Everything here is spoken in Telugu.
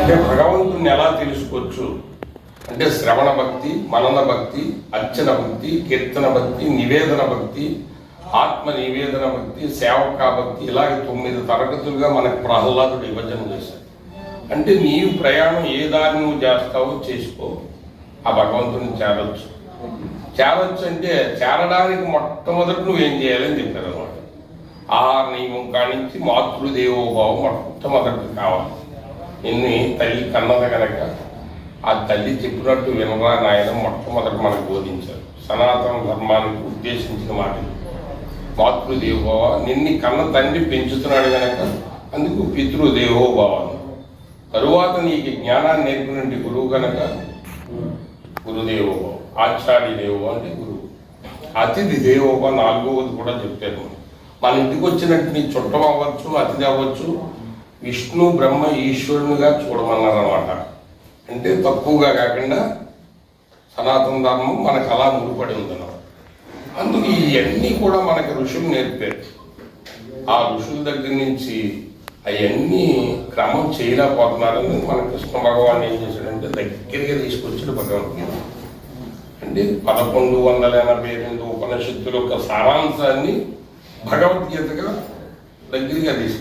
అంటే భగవంతుని ఎలా తెలుసుకోవచ్చు? అంటే శ్రవణ భక్తి మనన భక్తి అర్చన భక్తి కీర్తన భక్తి నివేదన భక్తి ఆత్మ నివేదన భక్తి సేవకా భక్తి ఇలాగ తొమ్మిది తరగతులుగా మనకు ప్రహ్లాదుడు విభజన చేశాడు. అంటే నీవు ప్రయాణం ఏ దారి నువ్వు చేస్తావో చేసుకో. ఆ భగవంతుని చేరొచ్చు. చేరొచ్చు అంటే చేరడానికి మొట్టమొదటి నువ్వేం చేయాలని చెప్పారు అనమాట ఆ నియమం కానించి మాతృదేవోభావం మొట్టమొదటి కావాలి. నిన్ను తల్లి కన్నద కనుక. ఆ తల్లి చెప్పినట్టు వినరా నాయన మొట్టమొదటి మనకు బోధించారు. సనాతన ధర్మానికి ఉద్దేశించిన మాట మాతృదేవోభావ నిన్ని కన్న తండ్రి పెంచుతున్నాడు కనుక అందుకు పితృదేవోభావ. అన్నారు. తరువాత నీకు జ్ఞానాన్ని నేర్పినటువంటి గురువు కనుక గురుదేవోభావ. ఆచార్య దేవో అంటే గురువు. అతిథి దేవోభ నాలుగవది కూడా చెప్పారు మనం ఇంటికి వచ్చినట్టు నీ చుట్టం అవ్వచ్చు అతిథి అవ్వచ్చు విష్ణు బ్రహ్మ ఈశ్వరునిగా చూడమన్నారు అనమాట అంటే తక్కువగా కాకుండా సనాతన ధర్మం మనకు అలా ముడిపడి ఉందన్నమాట. అందుకు ఇవన్నీ కూడా మనకి ఋషులు నేర్పారు. ఆ ఋషుల దగ్గర నుంచి అవన్నీ క్రమం చేయలేకపోతున్నారని మన కృష్ణ భగవాన్ ఏం చేశాడంటే దగ్గరగా తీసుకొచ్చాడు భగవద్గీత అంటే పదకొండు వందల ఎనభై రెండు ఉపనిషత్తుల యొక్క సారాంశాన్ని భగవద్గీతగా దగ్గరగా తీసుకొచ్చాడు